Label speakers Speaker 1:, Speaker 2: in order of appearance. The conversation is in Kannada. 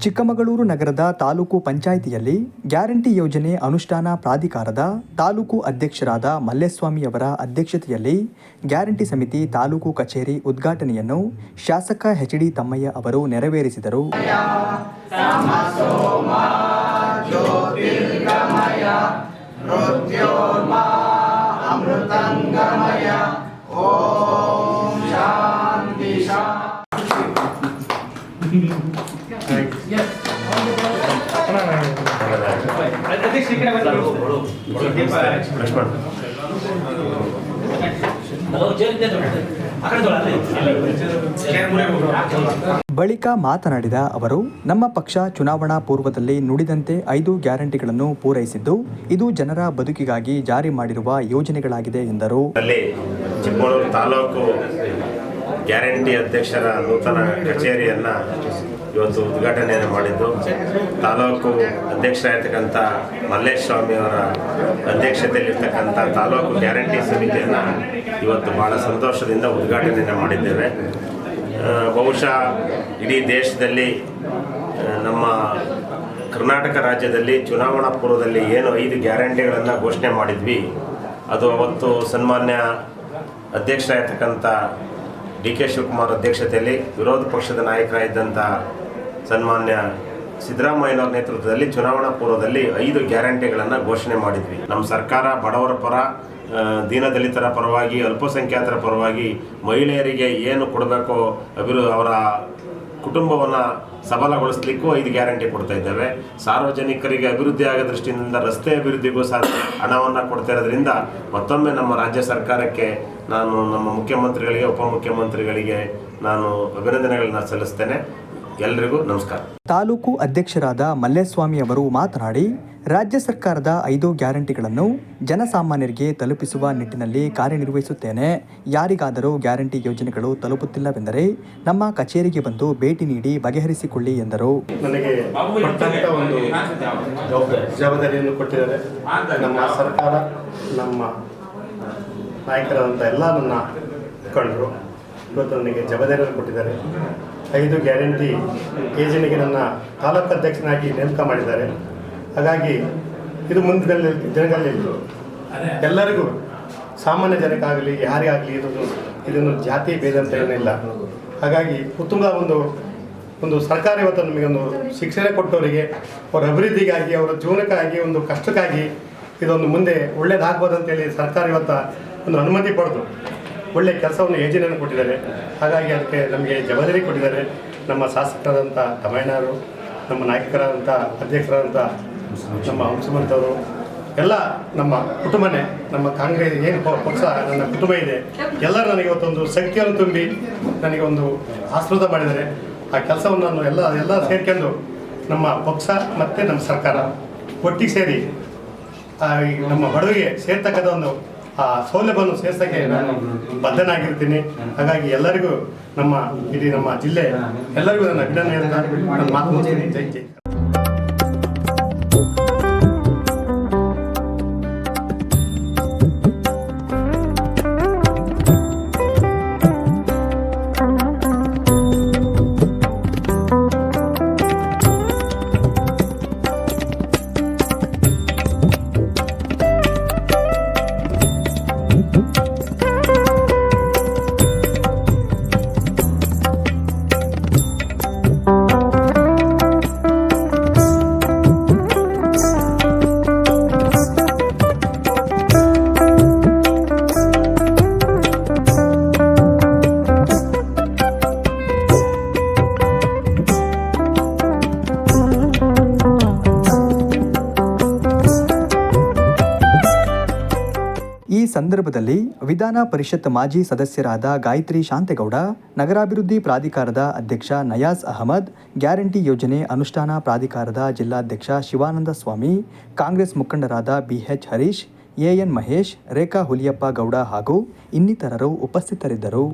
Speaker 1: ಚಿಕ್ಕಮಗಳೂರು ನಗರದ ತಾಲೂಕು ಪಂಚಾಯಿತಿಯಲ್ಲಿ ಗ್ಯಾರಂಟಿ ಯೋಜನೆ ಅನುಷ್ಠಾನ ಪ್ರಾಧಿಕಾರದ ತಾಲೂಕು ಅಧ್ಯಕ್ಷರಾದ ಮಲ್ಲೇಸ್ವಾಮಿಯವರ ಅಧ್ಯಕ್ಷತೆಯಲ್ಲಿ ಗ್ಯಾರಂಟಿ ಸಮಿತಿ ತಾಲೂಕು ಕಚೇರಿ ಉದ್ಘಾಟನೆಯನ್ನು ಶಾಸಕ ಎಚ್ ಡಿ ತಮ್ಮಯ್ಯ ಅವರು ನೆರವೇರಿಸಿದರು.
Speaker 2: ಅಧ್ಯಕ್ಷ
Speaker 1: ಬಳಿಕ ಮಾತನಾಡಿದ ಅವರು ನಮ್ಮ ಪಕ್ಷ ಚುನಾವಣಾ ಪೂರ್ವದಲ್ಲಿ ನುಡಿದಂತೆ ಐದು ಗ್ಯಾರಂಟಿಗಳನ್ನು ಪೂರೈಸಿದ್ದು ಇದು ಜನರ ಬದುಕಿಗಾಗಿ ಜಾರಿ ಮಾಡಿರುವ ಯೋಜನೆಗಳಾಗಿದೆ ಎಂದರು.
Speaker 3: ಚಿಕ್ಕಮಗಳೂರು ತಾಲೂಕು ಗ್ಯಾರಂಟಿ ಅಧ್ಯಕ್ಷರ ನೂತನ ಕಚೇರಿಯನ್ನು ಇವತ್ತು ಉದ್ಘಾಟನೆಯನ್ನು ಮಾಡಿದ್ದು. ತಾಲೂಕು ಅಧ್ಯಕ್ಷರಾಗಿರ್ತಕ್ಕಂಥ ಮಲ್ಲೇಶ್ ಸ್ವಾಮಿ ಅವರ ಅಧ್ಯಕ್ಷತೆಯಲ್ಲಿರ್ತಕ್ಕಂಥ ತಾಲೂಕು ಗ್ಯಾರಂಟಿ ಸಮಿತಿಯನ್ನು ಇವತ್ತು ಭಾಳ ಸಂತೋಷದಿಂದ ಉದ್ಘಾಟನೆಯನ್ನು ಮಾಡಿದ್ದೇವೆ. ಬಹುಶಃ ಇಡೀ ದೇಶದಲ್ಲಿ ನಮ್ಮ ಕರ್ನಾಟಕ ರಾಜ್ಯದಲ್ಲಿ ಚುನಾವಣಾ ಪೂರ್ವದಲ್ಲಿ ಏನು ಐದು ಗ್ಯಾರಂಟಿಗಳನ್ನು ಘೋಷಣೆ ಮಾಡಿದ್ವಿ. ಅದು ಅವತ್ತು ಸನ್ಮಾನ್ಯ ಅಧ್ಯಕ್ಷರಾಗಿರ್ತಕ್ಕಂಥ ಡಿ ಕೆ ಶಿವಕುಮಾರ್ ಅಧ್ಯಕ್ಷತೆಯಲ್ಲಿ ವಿರೋಧ ಪಕ್ಷದ ನಾಯಕರಾಗಿದ್ದಂಥ ಸನ್ಮಾನ್ಯ ಸಿದ್ದರಾಮಯ್ಯನವರ ನೇತೃತ್ವದಲ್ಲಿ ಚುನಾವಣಾ ಪೂರ್ವದಲ್ಲಿ ಐದು ಗ್ಯಾರಂಟಿಗಳನ್ನು ಘೋಷಣೆ ಮಾಡಿದ್ವಿ. ನಮ್ಮ ಸರ್ಕಾರ ಬಡವರ ಪರ ದೀನದಲಿತರ ಪರವಾಗಿ, ಅಲ್ಪಸಂಖ್ಯಾತರ ಪರವಾಗಿ ಮಹಿಳೆಯರಿಗೆ ಏನು ಕೊಡಬೇಕೋ ಅಭಿವೃ ಅವರ ಕುಟುಂಬವನ್ನು ಸಬಲಗೊಳಿಸಲಿಕ್ಕೂ ಐದು ಗ್ಯಾರಂಟಿ ಕೊಡ್ತಾ ಇದ್ದೇವೆ. ಸಾರ್ವಜನಿಕರಿಗೆ ಅಭಿವೃದ್ಧಿ ಆಗೋ ದೃಷ್ಟಿಯಿಂದ ರಸ್ತೆ ಅಭಿವೃದ್ಧಿಗೂ ಸಹ ಹಣವನ್ನು ಕೊಡ್ತಾ ಇರೋದ್ರಿಂದ ಮತ್ತೊಮ್ಮೆ ನಮ್ಮ ರಾಜ್ಯ ಸರ್ಕಾರಕ್ಕೆ ನಾನು ನಮ್ಮ ಮುಖ್ಯಮಂತ್ರಿಗಳಿಗೆ, ಉಪಮುಖ್ಯಮಂತ್ರಿಗಳಿಗೆ ನಾನು ಅಭಿನಂದನೆಗಳನ್ನ ಸಲ್ಲಿಸ್ತೇನೆ. ಎಲ್ರಿಗೂ ನಮಸ್ಕಾರ.
Speaker 1: ತಾಲೂಕು ಅಧ್ಯಕ್ಷರಾದ ಮಲ್ಲೇಸ್ವಾಮಿ ಅವರು ಮಾತನಾಡಿ ರಾಜ್ಯ ಸರ್ಕಾರದ ಐದು ಗ್ಯಾರಂಟಿಗಳನ್ನು ಜನಸಾಮಾನ್ಯರಿಗೆ ತಲುಪಿಸುವ ನಿಟ್ಟಿನಲ್ಲಿ ಕಾರ್ಯನಿರ್ವಹಿಸುತ್ತೇನೆ. ಯಾರಿಗಾದರೂ ಗ್ಯಾರಂಟಿ ಯೋಜನೆಗಳು ತಲುಪುತ್ತಿಲ್ಲವೆಂದರೆ ನಮ್ಮ ಕಚೇರಿಗೆ ಬಂದು ಭೇಟಿ ನೀಡಿ ಬಗೆಹರಿಸಿಕೊಳ್ಳಿ ಎಂದರು.
Speaker 4: ನನಗೆ ಒಂದು ಜವಾಬ್ದಾರಿ ಜವಾಬ್ದಾರಿಯನ್ನು ಕೊಟ್ಟಿದ್ದಾರೆ. ನಮ್ಮ ಸರ್ಕಾರ, ನಮ್ಮ ನಾಯಕರಾದಂಥ ಎಲ್ಲ ನನ್ನ ಮುಖಂಡರು ಇವತ್ತು ನನಗೆ ಜವಾಬ್ದಾರಿಯನ್ನು ಕೊಟ್ಟಿದ್ದಾರೆ. ಐದು ಗ್ಯಾರಂಟಿ ಯೋಜನೆಗೆ ನನ್ನ ತಾಲೂಕು ಅಧ್ಯಕ್ಷನಾಗಿ ನೇಮಕ ಮಾಡಿದ್ದಾರೆ. ಹಾಗಾಗಿ ಇದು ಮುಂದಿನ ಜನಗಳಲ್ಲಿ ಎಲ್ಲರಿಗೂ ಸಾಮಾನ್ಯ ಜನಕ್ಕಾಗಲಿ ಯಾರಿಗಾಗಲಿ ಇದನ್ನು ಇದನ್ನು ಜಾತಿ ಭೇದ ಅಂತ ಏನಿಲ್ಲ ಹಾಗಾಗಿ ಉತ್ತಮ ಒಂದು ಒಂದು ಸರ್ಕಾರ ಇವತ್ತು ನಮಗೊಂದು ಒಂದು ಶಿಕ್ಷಣ ಕೊಟ್ಟವರಿಗೆ ಅವರ ಅಭಿವೃದ್ಧಿಗಾಗಿ ಅವರ ಜೀವನಕ್ಕಾಗಿ ಒಂದು ಕಷ್ಟಕ್ಕಾಗಿ ಇದೊಂದು ಮುಂದೆ ಒಳ್ಳೇದಾಗ್ಬೋದು ಅಂತೇಳಿ ಸರ್ಕಾರ ಇವತ್ತು ಒಂದು ಅನುಮತಿ ಪಡೆದು ಒಳ್ಳೆಯ ಕೆಲಸವನ್ನು ಯೋಜನೆಯನ್ನು ಕೊಟ್ಟಿದ್ದಾರೆ. ಹಾಗಾಗಿ ಅದಕ್ಕೆ ನಮಗೆ ಜವಾಬ್ದಾರಿ ಕೊಟ್ಟಿದ್ದಾರೆ ನಮ್ಮ ಶಾಸಕರಾದಂಥ ತಮಿಳ್ನಾಡು ನಮ್ಮ ನಾಯಕರಾದಂಥ ಅಧ್ಯಕ್ಷರಾದಂಥ ನಮ್ಮ ಹಂಸಮಂತವರು ಎಲ್ಲ ನಮ್ಮ ಕುಟುಂಬನೇ, ನಮ್ಮ ಕಾಂಗ್ರೆಸ್ ಏನು ಪಕ್ಷ, ನನ್ನ ಕುಟುಂಬ ಇದೆ, ಎಲ್ಲರೂ ನನಗೆ ಇವತ್ತೊಂದು ಶಕ್ತಿಯನ್ನು ತುಂಬಿ ನನಗೆ ಒಂದು ಆಸ್ಪದ ಮಾಡಿದರೆ ಆ ಕೆಲಸವನ್ನು ನಾನು ಎಲ್ಲ ಎಲ್ಲ ಸೇರ್ಕೊಂಡು ನಮ್ಮ ಪಕ್ಷ ಮತ್ತು ನಮ್ಮ ಸರ್ಕಾರ ಒಟ್ಟಿಗೆ ಸೇರಿ ನಮ್ಮ ಬಡವರಿಗೆ ಸೇರ್ತಕ್ಕಂಥ ಒಂದು, ಆ, ಸೌಲಭ್ಯವನ್ನು ಸೇರ್ಸಕ್ಕೆ ನಾನು ಬದ್ಧನಾಗಿರ್ತೀನಿ. ಹಾಗಾಗಿ ಎಲ್ಲರಿಗೂ ನಮ್ಮ, ಇಡೀ ನಮ್ಮ ಜಿಲ್ಲೆ, ಎಲ್ಲರಿಗೂ ನನ್ನ ಅಭಿನಂದನೆ ಮಾತು ಜೈ ಜೈ.
Speaker 1: ಸಂದರ್ಭದಲ್ಲಿ ವಿಧಾನ ಪರಿಷತ್ ಮಾಜಿ ಸದಸ್ಯರಾದ ಗಾಯತ್ರಿ ಶಾಂತೇಗೌಡ, ನಗರಾಭಿವೃದ್ಧಿ ಪ್ರಾಧಿಕಾರದ ಅಧ್ಯಕ್ಷ ನಯಾಜ್ ಅಹಮದ್, ಗ್ಯಾರಂಟಿ ಯೋಜನೆ ಅನುಷ್ಠಾನ ಪ್ರಾಧಿಕಾರದ ಜಿಲ್ಲಾಧ್ಯಕ್ಷ ಶಿವಾನಂದ ಸ್ವಾಮಿ, ಕಾಂಗ್ರೆಸ್ ಮುಖಂಡರಾದ ಬಿಎಚ್ ಹರೀಶ್, ಎಎನ್ ಮಹೇಶ್, ರೇಖಾ ಹುಲಿಯಪ್ಪ ಗೌಡ ಹಾಗೂ ಇನ್ನಿತರರು ಉಪಸ್ಥಿತರಿದ್ದರು.